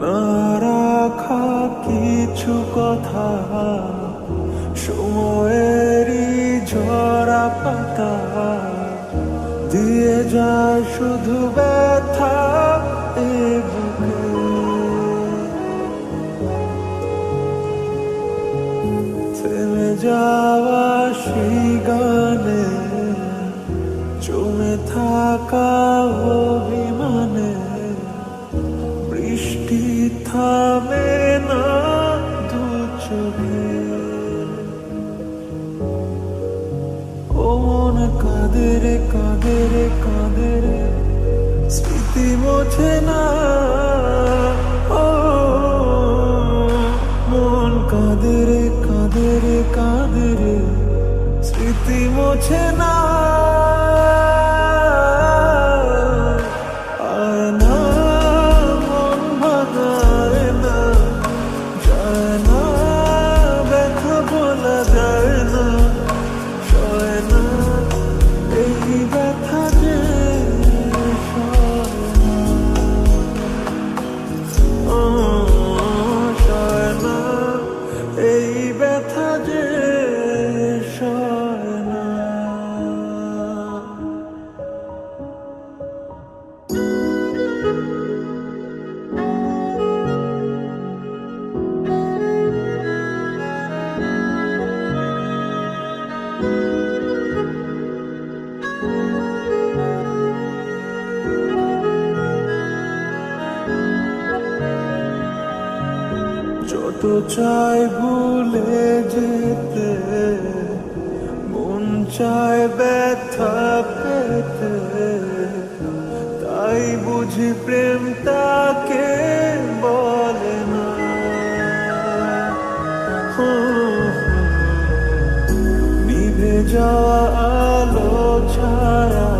না রাখা কিছু কথা, সময়েরই ঝরা পাতা। দিয়ে যায় শুধু ব্যথা এ বুকে। থেমে যাওয়া সেই গানে জমে থাকা অভিমানে বৃষ্টি থামে না দু চোখে। ও মন কাঁদে রে কাঁদে রে রে স্মৃতি মোছে না। ও মন কাদের রে কাঁদে রে স্মৃতি মোছে না। যত চাই ভুলে যেতে মন চায় ব্যথা পেতে তাই বুঝি প্রেম ছায়া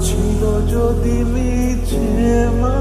ছিল যদি মিছে মায়া